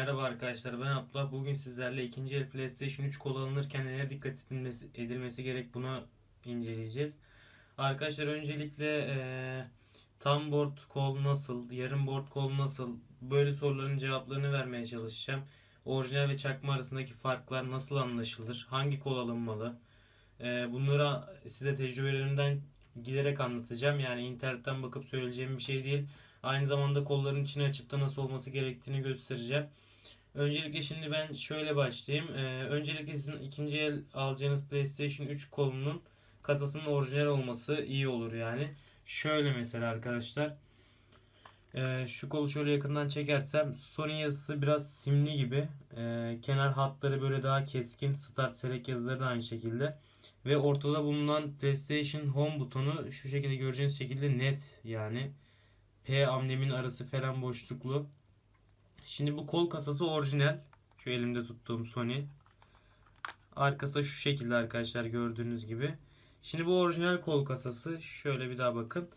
Merhaba arkadaşlar ben Abdullah. Bugün sizlerle ikinci el PlayStation 3 kol alınırken neler dikkat edilmesi, edilmesi gerek bunu inceleyeceğiz. Arkadaşlar öncelikle eee tam board kol nasıl, yarım board kol nasıl böyle soruların cevaplarını vermeye çalışacağım. Orijinal ve çakma arasındaki farklar nasıl anlaşılır, hangi kol alınmalı eee bunları size tecrübelerimden giderek anlatacağım. Yani internetten bakıp söyleyeceğim bir şey değil. Aynı zamanda kolların içini açıp da nasıl olması gerektiğini göstereceğim. Öncelikle şimdi ben şöyle başlayayım. Ee, öncelikle sizin ikinci el alacağınız PlayStation 3 kolunun kasasının orijinal olması iyi olur yani. Şöyle mesela arkadaşlar. Ee, şu kolu şöyle yakından çekersem Sony yazısı biraz simli gibi. Ee, kenar hatları böyle daha keskin. Start Select yazıları da aynı şekilde. Ve ortada bulunan PlayStation Home butonu şu şekilde göreceğiniz şekilde net yani. P amblemin arası falan boşluklu. Şimdi bu kol kasası orijinal. Şu elimde tuttuğum Sony. Arkası da şu şekilde arkadaşlar gördüğünüz gibi. Şimdi bu orijinal kol kasası. Şöyle bir daha bakın.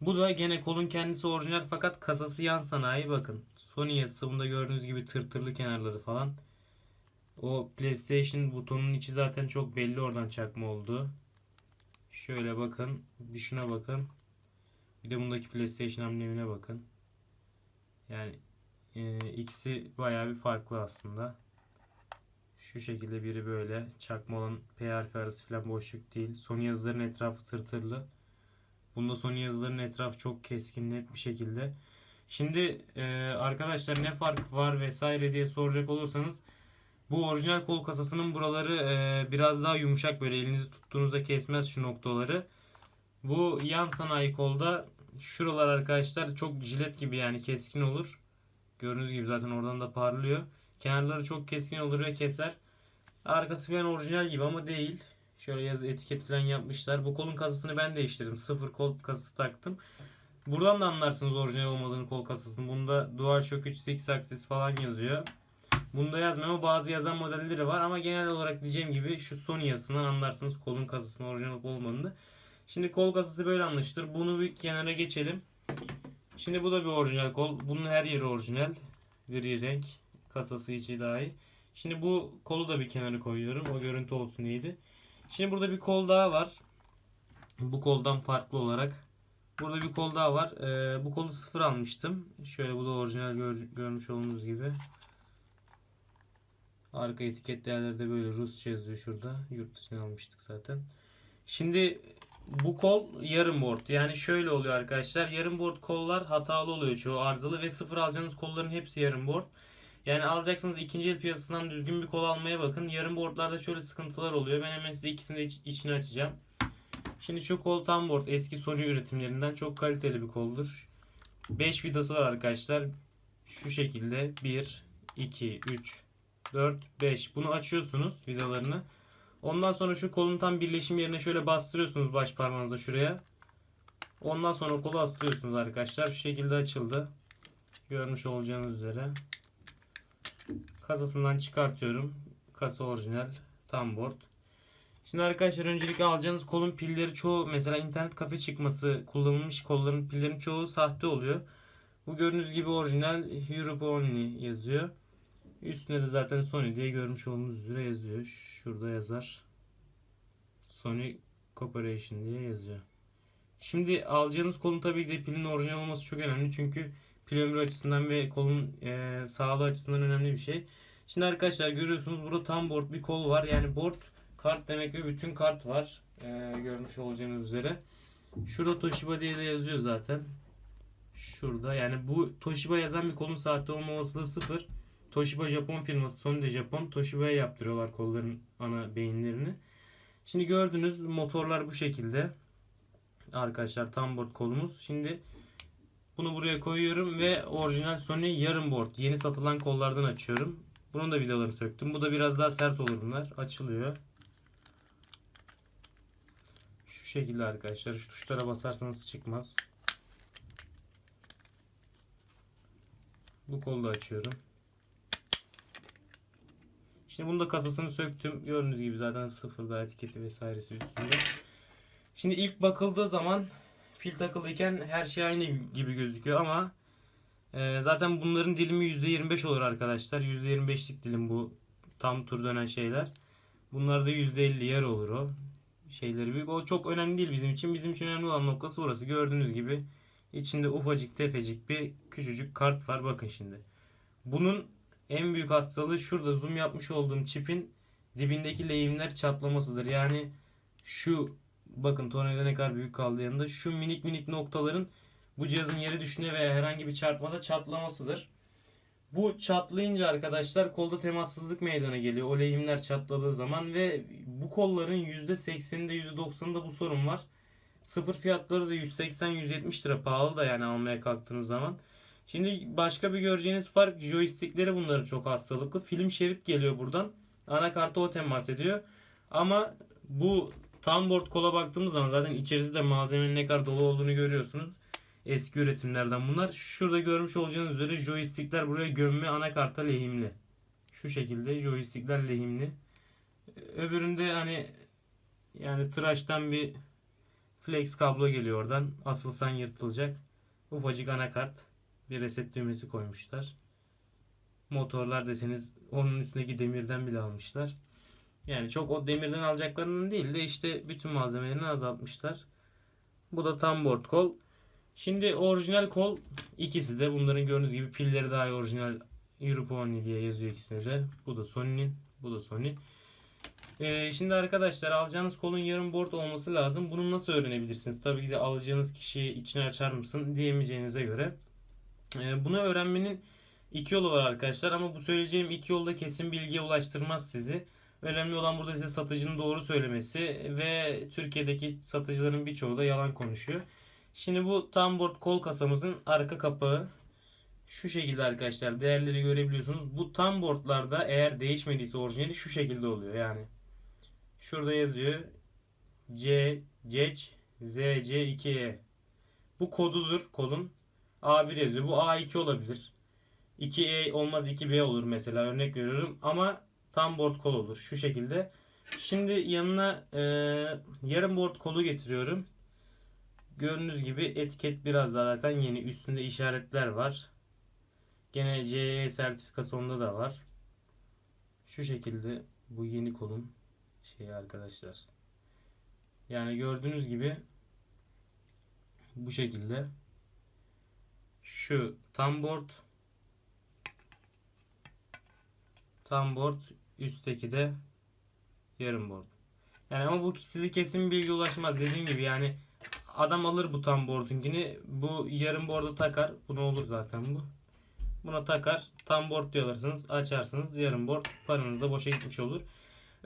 Bu da gene kolun kendisi orijinal fakat kasası yan sanayi bakın. Sony yazısı bunda gördüğünüz gibi tırtırlı kenarları falan. O PlayStation butonun içi zaten çok belli oradan çakma oldu. Şöyle bakın. Bir şuna bakın. Bir de bundaki PlayStation amblemine bakın. Yani e, ikisi bayağı bir farklı aslında. Şu şekilde biri böyle. Çakma olan P harfi arası falan boşluk değil. Sony yazıların etrafı tırtırlı. Bunda Sony yazıların etrafı çok keskin net bir şekilde. Şimdi e, arkadaşlar ne fark var vesaire diye soracak olursanız bu orijinal kol kasasının buraları e, biraz daha yumuşak böyle elinizi tuttuğunuzda kesmez şu noktaları. Bu yan sanayi kolda şuralar arkadaşlar çok jilet gibi yani keskin olur. Gördüğünüz gibi zaten oradan da parlıyor. Kenarları çok keskin olur ve keser. Arkası falan orijinal gibi ama değil. Şöyle yazı etiket falan yapmışlar. Bu kolun kasasını ben değiştirdim. Sıfır kol kasası taktım. Buradan da anlarsınız orijinal olmadığını kol kasasının. Bunda DualShock 3 6 axis falan yazıyor. Bunda yazmıyor ama bazı yazan modelleri var ama genel olarak diyeceğim gibi şu Sony yazısından anlarsınız kolun kasasının orijinal olmadığını. Şimdi kol kasası böyle anlaşılır. Bunu bir kenara geçelim. Şimdi bu da bir orijinal kol. Bunun her yeri orijinal. Gri renk. Kasası içi dahi. Şimdi bu kolu da bir kenara koyuyorum. O görüntü olsun iyiydi. Şimdi burada bir kol daha var. Bu koldan farklı olarak. Burada bir kol daha var. Ee, bu kolu sıfır almıştım. Şöyle bu da orijinal gör- görmüş olduğunuz gibi. Arka etiket değerleri de böyle Rusça yazıyor şurada. Yurt dışına almıştık zaten. Şimdi bu kol yarım board. Yani şöyle oluyor arkadaşlar. Yarım board kollar hatalı oluyor çoğu arızalı ve sıfır alacağınız kolların hepsi yarım board. Yani alacaksınız ikinci el piyasasından düzgün bir kol almaya bakın. Yarım boardlarda şöyle sıkıntılar oluyor. Ben hemen size ikisini de iç- içini açacağım. Şimdi şu kol tam board eski Sony üretimlerinden çok kaliteli bir koldur. 5 vidası var arkadaşlar. Şu şekilde 1, 2, 3, 4, 5. Bunu açıyorsunuz vidalarını. Ondan sonra şu kolun tam birleşim yerine şöyle bastırıyorsunuz baş parmağınızla şuraya. Ondan sonra kolu aslıyorsunuz arkadaşlar. Şu şekilde açıldı. Görmüş olacağınız üzere. Kasasından çıkartıyorum. Kasa orijinal. Tam board. Şimdi arkadaşlar öncelikle alacağınız kolun pilleri çoğu mesela internet kafe çıkması kullanılmış kolların pillerin çoğu sahte oluyor. Bu gördüğünüz gibi orijinal Europe Only yazıyor. Üstünde de zaten Sony diye görmüş olduğunuz üzere yazıyor. Şurada yazar. Sony Corporation diye yazıyor. Şimdi alacağınız kolun tabii ki de pilin orijinal olması çok önemli. Çünkü pil ömrü açısından ve kolun e, sağlığı açısından önemli bir şey. Şimdi arkadaşlar görüyorsunuz burada tam board bir kol var. Yani board kart demek ve bütün kart var. E, görmüş olacağınız üzere. Şurada Toshiba diye de yazıyor zaten. Şurada yani bu Toshiba yazan bir kolun sahte olma olasılığı sıfır. Toshiba Japon firması, Sony de Japon. Toshiba'ya yaptırıyorlar kolların ana beyinlerini. Şimdi gördüğünüz motorlar bu şekilde. Arkadaşlar tam board kolumuz. Şimdi bunu buraya koyuyorum ve orijinal Sony yarım board. Yeni satılan kollardan açıyorum. Bunun da vidalarını söktüm. Bu da biraz daha sert olur bunlar. Açılıyor. Şu şekilde arkadaşlar. Şu tuşlara basarsanız çıkmaz. Bu kolu da açıyorum. Şimdi bunu da kasasını söktüm. Gördüğünüz gibi zaten sıfır daha etiketi vesairesi üstünde. Şimdi ilk bakıldığı zaman pil takılıyken her şey aynı gibi gözüküyor ama Ee, zaten bunların dilimi %25 olur arkadaşlar. %25'lik dilim bu tam tur dönen şeyler. Bunlarda %50 yer olur o. Şeyleri büyük. O çok önemli değil bizim için. Bizim için önemli olan noktası burası. Gördüğünüz gibi içinde ufacık tefecik bir küçücük kart var. Bakın şimdi. Bunun en büyük hastalığı şurada zoom yapmış olduğum çipin dibindeki lehimler çatlamasıdır. Yani şu bakın tornavida ne kadar büyük kaldı yanında. Şu minik minik noktaların bu cihazın yere düştüğüne veya herhangi bir çarpmada çatlamasıdır. Bu çatlayınca arkadaşlar kolda temassızlık meydana geliyor. O lehimler çatladığı zaman ve bu kolların %80'inde %90'ında bu sorun var. Sıfır fiyatları da 180-170 lira pahalı da yani almaya kalktığınız zaman. Şimdi başka bir göreceğiniz fark joystickleri bunların çok hastalıklı. Film şerit geliyor buradan. Anakarta o temas ediyor. Ama bu tam board kola baktığımız zaman zaten içerisinde malzemenin ne kadar dolu olduğunu görüyorsunuz. Eski üretimlerden bunlar. Şurada görmüş olacağınız üzere joystickler buraya gömme anakarta lehimli. Şu şekilde joystickler lehimli. Öbüründe hani yani tıraştan bir flex kablo geliyor oradan. Asılsan yırtılacak. Ufacık anakart. Bir reset düğmesi koymuşlar. Motorlar deseniz onun üstündeki demirden bile almışlar. Yani çok o demirden alacaklarının değil de işte bütün malzemelerini azaltmışlar. Bu da tam board kol. Şimdi orijinal kol ikisi de bunların gördüğünüz gibi pilleri daha orijinal Europoni diye yazıyor ikisinde de. Bu da Sony'nin, bu da Sony. Ee, şimdi arkadaşlar alacağınız kolun yarım board olması lazım. Bunu nasıl öğrenebilirsiniz? Tabii ki de alacağınız kişiye içini açar mısın diyemeyeceğinize göre. Ee, bunu öğrenmenin iki yolu var arkadaşlar ama bu söyleyeceğim iki yolda kesin bilgiye ulaştırmaz sizi. Önemli olan burada size satıcının doğru söylemesi ve Türkiye'deki satıcıların birçoğu da yalan konuşuyor. Şimdi bu tam board kol kasamızın arka kapağı şu şekilde arkadaşlar değerleri görebiliyorsunuz. Bu tam boardlarda eğer değişmediyse orijinali şu şekilde oluyor yani. Şurada yazıyor C CEC ZC2E. Bu kodudur kolun. A1 yazıyor. Bu A2 olabilir. 2E olmaz 2B olur mesela örnek veriyorum ama tam board kol olur şu şekilde. Şimdi yanına e, yarım board kolu getiriyorum. Gördüğünüz gibi etiket biraz daha zaten yeni. Üstünde işaretler var. Gene CE sertifikası onda da var. Şu şekilde bu yeni kolun şeyi arkadaşlar. Yani gördüğünüz gibi bu şekilde şu tam board tam board üstteki de yarım board. Yani ama bu sizi kesin bilgi ulaşmaz dediğim gibi yani adam alır bu tam board'unkini bu yarım board'a takar. Buna olur zaten bu. Buna takar. Tam board diye. Açarsınız. Yarım board paranız da boşa gitmiş olur.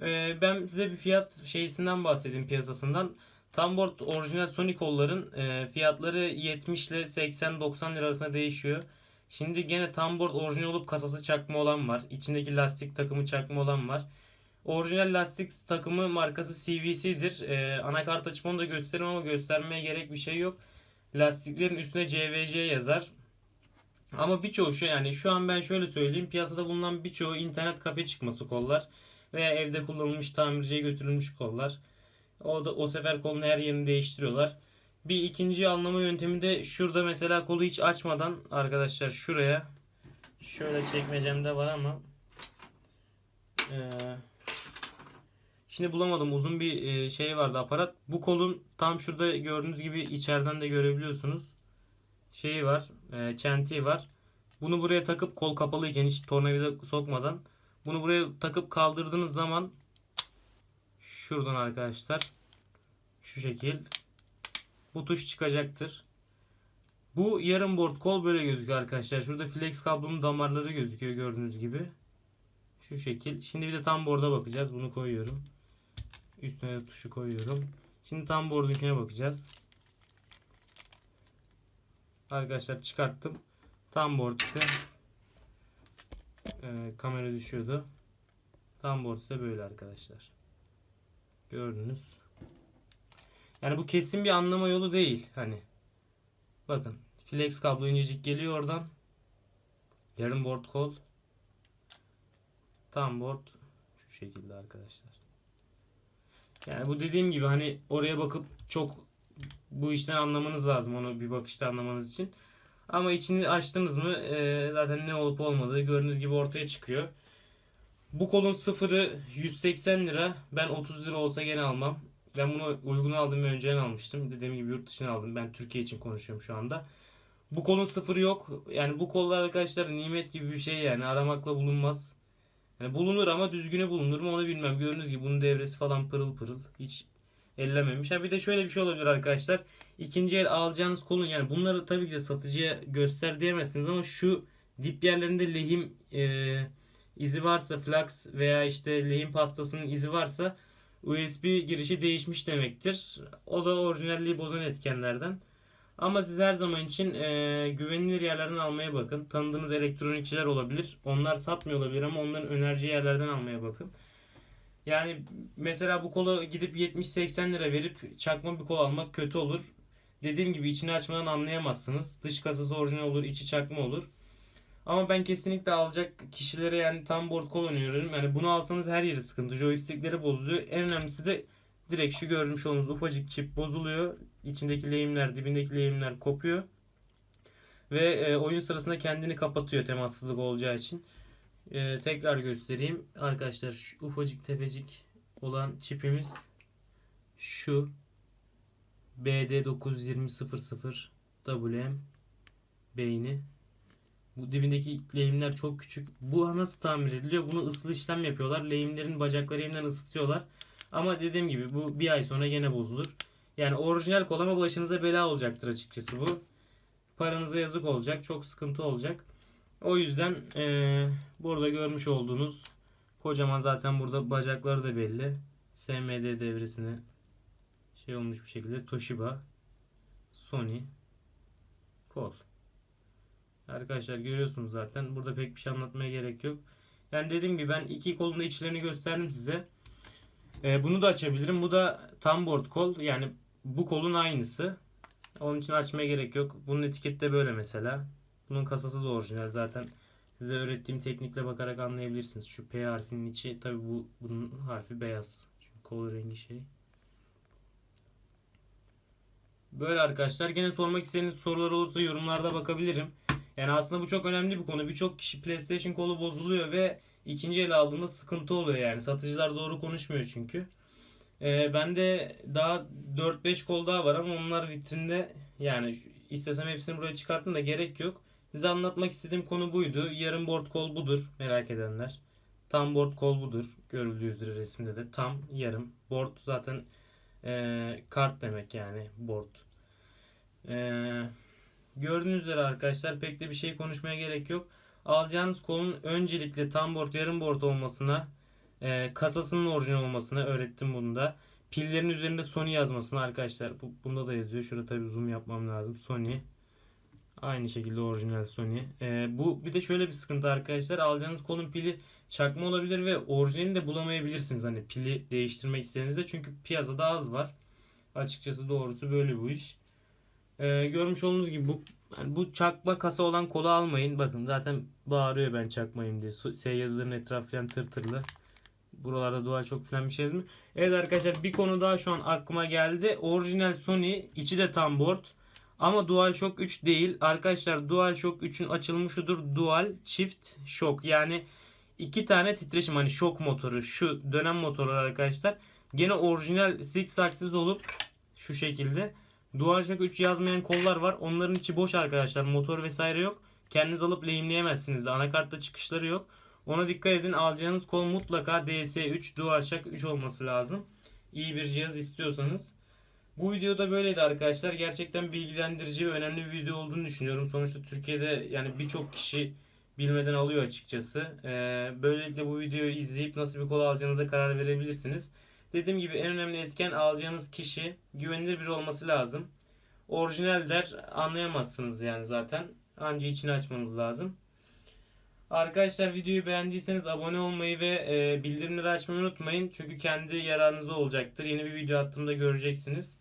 Ee, ben size bir fiyat şeysinden bahsedeyim piyasasından. Tam board orijinal Sony kolların e, fiyatları 70 ile 80-90 lira arasında değişiyor. Şimdi gene tam board orijinal olup kasası çakma olan var. İçindeki lastik takımı çakma olan var. Orijinal lastik takımı markası CVC'dir. Ee, anakart açımını da gösteririm ama göstermeye gerek bir şey yok. Lastiklerin üstüne CVC yazar. Ama birçoğu şey yani şu an ben şöyle söyleyeyim. Piyasada bulunan birçoğu internet kafe çıkması kollar. Veya evde kullanılmış tamirciye götürülmüş kollar. O da o sefer kolun her yerini değiştiriyorlar. Bir ikinci anlama yöntemi de şurada mesela kolu hiç açmadan arkadaşlar şuraya şöyle çekmecemde var ama eee Şimdi bulamadım. Uzun bir e, şey vardı aparat. Bu kolun tam şurada gördüğünüz gibi içeriden de görebiliyorsunuz. Şeyi var. E, çentiği var. Bunu buraya takıp kol kapalıyken hiç tornavida sokmadan bunu buraya takıp kaldırdığınız zaman şuradan arkadaşlar şu şekil bu tuş çıkacaktır. Bu yarım board kol böyle gözüküyor arkadaşlar. Şurada flex kablonun damarları gözüküyor gördüğünüz gibi. Şu şekil. Şimdi bir de tam board'a bakacağız. Bunu koyuyorum. Üstüne de tuşu koyuyorum. Şimdi tam board'unkine bakacağız. Arkadaşlar çıkarttım. Tam board ise e, kamera düşüyordu. Tam board ise böyle arkadaşlar. Gördünüz. Yani bu kesin bir anlama yolu değil. Hani bakın flex kablo incecik geliyor oradan. Yarım board kol. Tam board şu şekilde arkadaşlar. Yani bu dediğim gibi hani oraya bakıp çok bu işten anlamanız lazım onu bir bakışta anlamanız için. Ama içini açtınız mı e, zaten ne olup olmadığı gördüğünüz gibi ortaya çıkıyor. Bu kolun sıfırı 180 lira. Ben 30 lira olsa gene almam. Ben bunu uygun aldım ve önceden almıştım. Dediğim gibi yurt dışına aldım. Ben Türkiye için konuşuyorum şu anda. Bu kolun sıfırı yok. Yani bu kollar arkadaşlar nimet gibi bir şey yani. Aramakla bulunmaz. Yani bulunur ama düzgünü bulunur mu onu bilmem. Gördüğünüz gibi bunun devresi falan pırıl pırıl. Hiç ellememiş. Ha bir de şöyle bir şey olabilir arkadaşlar. İkinci el alacağınız kolun yani bunları tabii ki de satıcıya göster diyemezsiniz ama şu dip yerlerinde lehim e, izi varsa flax veya işte lehim pastasının izi varsa USB girişi değişmiş demektir. O da orijinalliği bozan etkenlerden. Ama siz her zaman için e, güvenilir yerlerden almaya bakın. Tanıdığınız elektronikçiler olabilir. Onlar satmıyor olabilir ama onların önereceği yerlerden almaya bakın. Yani mesela bu kola gidip 70-80 lira verip çakma bir kol almak kötü olur. Dediğim gibi içini açmadan anlayamazsınız. Dış kasası orijinal olur, içi çakma olur. Ama ben kesinlikle alacak kişilere yani tam board kol öneriyorum. Yani bunu alsanız her yeri sıkıntı. Joystickleri bozuluyor. En önemlisi de direkt şu görmüş olduğunuz ufacık çip bozuluyor. İçindeki lehimler, dibindeki lehimler kopuyor. Ve e, oyun sırasında kendini kapatıyor temassızlık olacağı için. E, tekrar göstereyim. Arkadaşlar şu ufacık tefecik olan çipimiz şu BD92000 WM beyni. Bu dibindeki lehimler çok küçük. Bu nasıl tamir ediliyor? Bunu ısıl işlem yapıyorlar. Lehimlerin bacakları yeniden ısıtıyorlar. Ama dediğim gibi bu bir ay sonra gene bozulur. Yani orijinal kol ama başınıza bela olacaktır açıkçası bu. Paranıza yazık olacak. Çok sıkıntı olacak. O yüzden eee, burada görmüş olduğunuz kocaman zaten burada bacakları da belli. SMD devresine şey olmuş bir şekilde Toshiba Sony kol. Arkadaşlar görüyorsunuz zaten. Burada pek bir şey anlatmaya gerek yok. Yani dediğim gibi ben iki kolun da içlerini gösterdim size. Ee, bunu da açabilirim. Bu da tam board kol. Yani bu kolun aynısı. Onun için açmaya gerek yok. Bunun etiketi de böyle mesela. Bunun kasası da orijinal zaten. Size öğrettiğim teknikle bakarak anlayabilirsiniz. Şu P harfinin içi tabi bu bunun harfi beyaz. Çünkü kol rengi şey. Böyle arkadaşlar. Gene sormak istediğiniz sorular olursa yorumlarda bakabilirim. Yani aslında bu çok önemli bir konu. Birçok kişi PlayStation kolu bozuluyor ve ikinci el aldığında sıkıntı oluyor yani. Satıcılar doğru konuşmuyor çünkü. Ee, bende daha 4-5 kol daha var ama onlar vitrinde yani istesem hepsini buraya çıkartın da gerek yok. Size anlatmak istediğim konu buydu. Yarım board kol budur merak edenler. Tam board kol budur. Görüldüğü üzere resimde de tam yarım. Board zaten eee, kart demek yani board. Eee Gördüğünüz üzere arkadaşlar pek de bir şey konuşmaya gerek yok. Alacağınız kolun öncelikle tam board yarım board olmasına, e, kasasının orijinal olmasına öğrettim bunu da. Pillerin üzerinde Sony yazmasına arkadaşlar. Bu, bunda da yazıyor. Şurada tabii zoom yapmam lazım. Sony. Aynı şekilde orijinal Sony. E, bu bir de şöyle bir sıkıntı arkadaşlar. Alacağınız kolun pili çakma olabilir ve orijinalini de bulamayabilirsiniz. Hani pili değiştirmek istediğinizde. Çünkü piyasada az var. Açıkçası doğrusu böyle bu iş. Ee, görmüş olduğunuz gibi bu yani bu çakma kasa olan kola almayın. Bakın zaten bağırıyor ben çakmayım diye. S yazıların etrafı falan tırtırlı. Buralarda duvar çok falan bir şey mi? Evet arkadaşlar bir konu daha şu an aklıma geldi. Orijinal Sony içi de tam board. Ama DualShock 3 değil. Arkadaşlar DualShock 3'ün açılmışıdır Dual Çift Shock. Yani iki tane titreşim hani şok motoru şu dönem motoru arkadaşlar. Gene orijinal six axis olup şu şekilde. DualShock 3 yazmayan kollar var. Onların içi boş arkadaşlar. Motor vesaire yok. Kendiniz alıp lehimleyemezsiniz de. Anakartta çıkışları yok. Ona dikkat edin. Alacağınız kol mutlaka DS3 DualShock 3 olması lazım. İyi bir cihaz istiyorsanız. Bu videoda böyleydi arkadaşlar. Gerçekten bilgilendirici ve önemli bir video olduğunu düşünüyorum. Sonuçta Türkiye'de yani birçok kişi bilmeden alıyor açıkçası. Ee, böylelikle bu videoyu izleyip nasıl bir kol alacağınıza karar verebilirsiniz. Dediğim gibi en önemli etken alacağınız kişi güvenilir biri olması lazım. Orijinal der anlayamazsınız yani zaten. Anca içini açmanız lazım. Arkadaşlar videoyu beğendiyseniz abone olmayı ve e, bildirimleri açmayı unutmayın. Çünkü kendi yararınıza olacaktır. Yeni bir video attığımda göreceksiniz.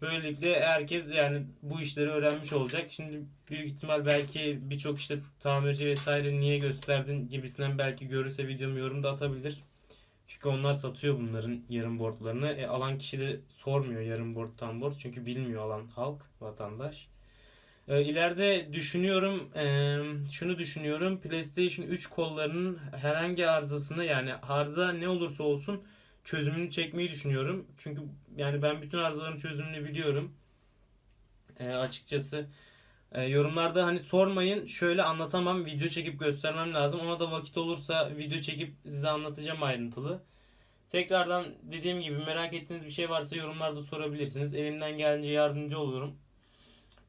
Böylelikle herkes yani bu işleri öğrenmiş olacak. Şimdi büyük ihtimal belki birçok işte tamirci vesaire niye gösterdin gibisinden belki görürse videomu yorumda atabilir. Çünkü onlar satıyor bunların yarım boardlarını. E, alan kişi de sormuyor yarım board tam board. Çünkü bilmiyor alan halk, vatandaş. E, ileride düşünüyorum, e, şunu düşünüyorum. PlayStation 3 kollarının herhangi arızasını yani arıza ne olursa olsun çözümünü çekmeyi düşünüyorum. Çünkü yani ben bütün arızaların çözümünü biliyorum. E, açıkçası e, yorumlarda hani sormayın şöyle anlatamam video çekip göstermem lazım. Ona da vakit olursa video çekip size anlatacağım ayrıntılı. Tekrardan dediğim gibi merak ettiğiniz bir şey varsa yorumlarda sorabilirsiniz. Elimden gelince yardımcı olurum.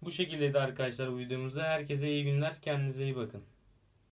Bu şekildeydi arkadaşlar bu videomuzda. Herkese iyi günler. Kendinize iyi bakın.